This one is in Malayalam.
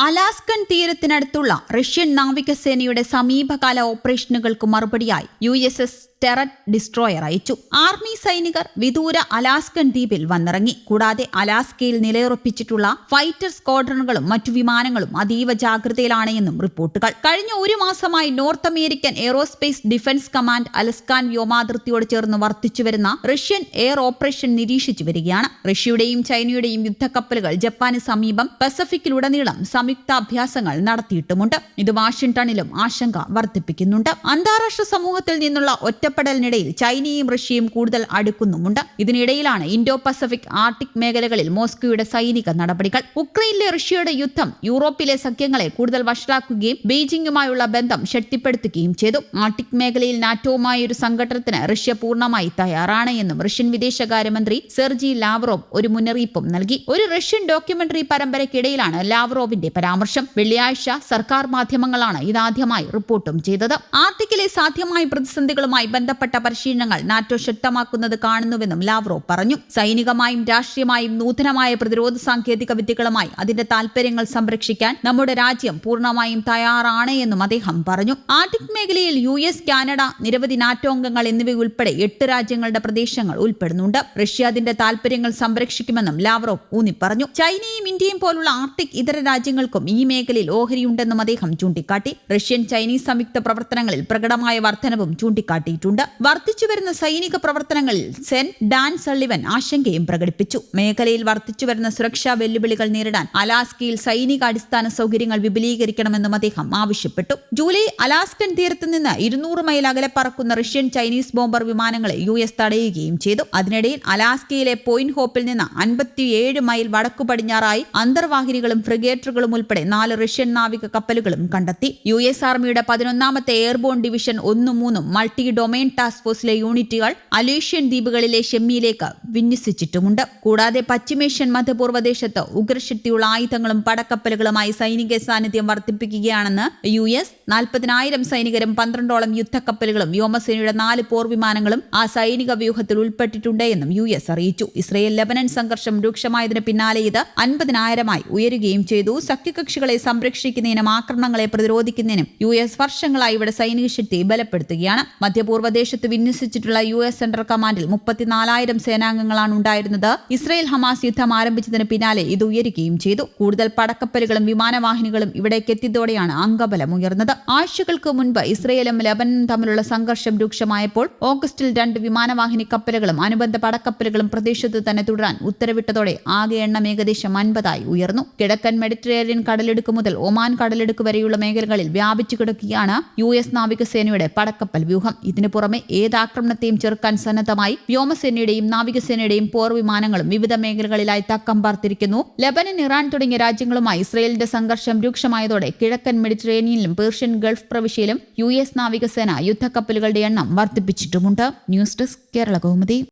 അലാസ്കൻ തീരത്തിനടുത്തുള്ള റഷ്യൻ നാവികസേനയുടെ സമീപകാല ഓപ്പറേഷനുകൾക്ക് മറുപടിയായി യു എസ് എസ് ടെററ്റ് ഡിസ്ട്രോയർ അയച്ചു. ആർമി സൈനികർ വിദൂര അലാസ്കൻ ദ്വീപിൽ വന്നിറങ്ങി. കൂടാതെ അലാസ്കയിൽ നിലയുറപ്പിച്ചിട്ടുള്ള ഫൈറ്റർ സ്ക്വാഡ്രണുകളും മറ്റു വിമാനങ്ങളും അതീവ ജാഗ്രതയിലാണ് എന്നും റിപ്പോർട്ടുകൾ. കഴിഞ്ഞ ഒരു മാസമായി North American Aerospace Defense Command Alaskan വ്യോമാതിർത്തിയോട് ചേർന്ന് വർദ്ധിച്ചുവരുന്ന റഷ്യൻ എയർ ഓപ്പറേഷൻ നിരീക്ഷിച്ചു വരികയാണ്. റഷ്യയുടെയും ചൈനയുടെയും യുദ്ധക്കപ്പലുകൾ ജപ്പാന് സമീപം പസഫിക്കിലുടനീളം സംയുക്ത അഭ്യാസങ്ങൾ നടത്തിയിട്ടുമുണ്ട്. ഇത് വാഷിംഗ്ടണിലും ആശങ്ക വർദ്ധിപ്പിക്കുന്നുണ്ട്. അന്താരാഷ്ട്ര സമൂഹത്തിൽ നിന്നുള്ള ഒറ്റപ്പെടലിനിടയിൽ ചൈനയും റഷ്യയും കൂടുതൽ അടുക്കുന്നുമുണ്ട്. ഇതിനിടയിലാണ് ഇൻഡോ പസഫിക് ആർട്ടിക് മേഖലകളിൽ മോസ്കോയുടെ സൈനിക നടപടികൾ. ഉക്രൈനിലെ റഷ്യയുടെ യുദ്ധം യൂറോപ്പിലെ സഖ്യങ്ങളെ കൂടുതൽ വഷളാക്കുകയും ബെയ്ജിംഗുമായുള്ള ബന്ധം ശക്തിപ്പെടുത്തുകയും ചെയ്തു. ആർട്ടിക് മേഖലയിൽ നാറ്റോവുമായ ഒരു സംഘടനത്തിന് റഷ്യ പൂർണമായി തയ്യാറാണ് എന്നും റഷ്യൻ വിദേശകാര്യമന്ത്രി സെർജി ലാവ്റോവ് ഒരു മുന്നറിയിപ്പും നൽകി. ഒരു റഷ്യൻ ഡോക്യുമെന്ററി പരമ്പരയ്ക്കിടയിലാണ് ലാവ്റോവിന്റെ പരാമർശം. വെള്ളിയാഴ്ച സർക്കാർ മാധ്യമങ്ങളാണ് ഇതാദ്യമായി റിപ്പോർട്ടും ചെയ്തത്. ആർട്ടിക്കിലെ സാധ്യമായ പ്രതിസന്ധികളുമായി ബന്ധപ്പെട്ട പരിശീലനങ്ങൾ നാറ്റോ ശക്തമാക്കുന്നത് കാണുന്നുവെന്നും ലാവ്റോ പറഞ്ഞു. സൈനികമായും രാഷ്ട്രീയമായും നൂതനമായ പ്രതിരോധ സാങ്കേതിക വിദ്യകളുമായി അതിന്റെ താൽപര്യങ്ങൾ സംരക്ഷിക്കാൻ നമ്മുടെ രാജ്യം പൂർണമായും തയ്യാറാണ് എന്നും അദ്ദേഹം പറഞ്ഞു. ആർട്ടിക് മേഖലയിൽ യു എസ് കാനഡ നിരവധി നാറ്റോ അംഗങ്ങൾ എന്നിവയുൾപ്പെടെ എട്ട് രാജ്യങ്ങളുടെ പ്രദേശങ്ങൾ ഉൾപ്പെടുന്നുണ്ട്. റഷ്യ അതിന്റെ താൽപര്യങ്ങൾ സംരക്ഷിക്കുമെന്നും ലാവ്റോ ഊന്നി പറഞ്ഞു ചൈനയും ഇന്ത്യയും പോലുള്ള ആർട്ടിക് ഇതര രാജ്യങ്ങൾക്കും ഈ മേഖലയിൽ ഓഹരിയുണ്ടെന്നും അദ്ദേഹം ചൂണ്ടിക്കാട്ടി. റഷ്യൻ ചൈനീസ് സംയുക്ത പ്രവർത്തനങ്ങളിൽ പ്രകടമായ വർധനവും ചൂണ്ടിക്കാട്ടിയിട്ടുണ്ട്. വർദ്ധിച്ചുവരുന്ന സൈനിക പ്രവർത്തനങ്ങളിൽ സെൻ ഡാൻ സള്ളിവൻ ആശങ്കയും പ്രകടിപ്പിച്ചു. മേഖലയിൽ വർദ്ധിച്ചുവരുന്ന സുരക്ഷാ വെല്ലുവിളികൾ നേരിടാൻ അലാസ്കയിൽ സൈനിക അടിസ്ഥാന സൗകര്യങ്ങൾ വിപുലീകരിക്കണമെന്നും അദ്ദേഹം ആവശ്യപ്പെട്ടു. ജൂലൈ അലാസ്കൻ തീരത്ത് നിന്ന് ഇരുന്നൂറ് മൈൽ അകലെ പറക്കുന്ന റഷ്യൻ ചൈനീസ് ബോംബർ വിമാനങ്ങളെ യു എസ് തടയുകയും ചെയ്തു. അതിനിടയിൽ അലാസ്കയിലെ പോയിന്റ് ഹോപ്പിൽ നിന്ന് അൻപത്തിയേഴ് മൈൽ വടക്കു പടിഞ്ഞാറായി അന്തർവാഹിനികളും ഫ്രിഗേറ്ററുകളും ഉൾപ്പെടെ നാല് റഷ്യൻ നാവിക കപ്പലുകളും കണ്ടെത്തി. യു എസ് ആർമിയുടെ പതിനൊന്നാമത്തെ എയർബോൺ ഡിവിഷൻ ഒന്നും മൂന്നും മൾട്ടി ഡൊമൈൻ ടാസ്ക് ഫോഴ്സിലെ യൂണിറ്റുകൾ അലേഷ്യൻ ദ്വീപുകളിലെ ഷെമ്മിയിലേക്ക് വിന്യസിച്ചിട്ടുമുണ്ട്. കൂടാതെ പശ്ചിമേഷ്യൻ മധ്യപൂർവദേശത്ത് ഉഗ്രശക്തിയുള്ള ആയുധങ്ങളും പടക്കപ്പലുകളുമായി സൈനിക സാന്നിധ്യം വർദ്ധിപ്പിക്കുകയാണെന്ന് യു എസ്. നാൽപ്പതിനായിരം സൈനികരും പന്ത്രണ്ടോളം യുദ്ധക്കപ്പലുകളും വ്യോമസേനയുടെ നാല് പോർ വിമാനങ്ങളും ആ സൈനിക വ്യൂഹത്തിൽ ഉൾപ്പെട്ടിട്ടുണ്ട് എന്നും യു എസ് അറിയിച്ചു. ഇസ്രയേൽ ലെബനൻ സംഘർഷം രൂക്ഷമായതിന് പിന്നാലെ ഇത് അൻപതിനായിരമായി ഉയരുകയും ചെയ്തു. സഖ്യകക്ഷികളെ സംരക്ഷിക്കുന്നതിനും ആക്രമണങ്ങളെ പ്രതിരോധിക്കുന്നതിനും യു എസ് വർഷങ്ങളായി ഇവിടെ സൈനിക ശക്തി ബലപ്പെടുത്തുകയാണ്. മധ്യപൂർവദേശത്ത് വിന്യസിച്ചിട്ടുള്ള യു എസ് സെൻട്രൽ കമാൻഡിൽ മുപ്പത്തിനാലായിരം സേനാംഗങ്ങളാണ് ഉണ്ടായിരുന്നത്. ഇസ്രയേൽ ഹമാസ് യുദ്ധം ആരംഭിച്ചതിന് പിന്നാലെ ഇത് ഉയരുകയും ചെയ്തു. കൂടുതൽ പടക്കപ്പലുകളും വിമാനവാഹിനികളും ഇവിടേക്ക് എത്തിയതോടെയാണ് അംഗബലം ഉയർന്നത്. ആഴ്ചകൾക്ക് മുൻപ് ഇസ്രയേലും ലബനനും തമ്മിലുള്ള സംഘർഷം രൂക്ഷമായപ്പോൾ ഓഗസ്റ്റിൽ രണ്ട് വിമാനവാഹിനി കപ്പലുകളും അനുബന്ധ പടക്കപ്പലുകളും പ്രദേശത്ത് തന്നെ തുടരാൻ ഉത്തരവിട്ടതോടെ ആകെ എണ്ണം ഏകദേശം അൻപതായി ഉയർന്നു. കിഴക്കൻ മെഡിറ്ററേനിയൻ കടലെടുക്ക് മുതൽ ഒമാൻ കടലെടുക്ക് വരെയുള്ള മേഖലകളിൽ വ്യാപിച്ചു കിടക്കുകയാണ് യു എസ് നാവികസേനയുടെ പടക്കപ്പൽ വ്യൂഹം. ഇതിനു പുറമെ ഏത് ആക്രമണത്തെയും ചെറുക്കാൻ സന്നദ്ധമായി വ്യോമസേനയുടെയും നാവികസേനയുടെയും പോർ വിമാനങ്ങളും വിവിധ മേഖലകളിലായി തക്കം പാർത്തിരിക്കുന്നു. ലബനൻ ഇറാൻ തുടങ്ങിയ രാജ്യങ്ങളുമായി ഇസ്രയേലിന്റെ സംഘർഷം രൂക്ഷമായതോടെ കിഴക്കൻ മെഡിറ്ററേനിയനിലും പേർഷ്യൻ ഗൾഫ് പ്രവിശ്യയിലും യു എസ് നാവികസേന യുദ്ധക്കപ്പലുകളുടെ എണ്ണം വർദ്ധിപ്പിച്ചിട്ടുമുണ്ട്. News desk Kerala Kaumudi.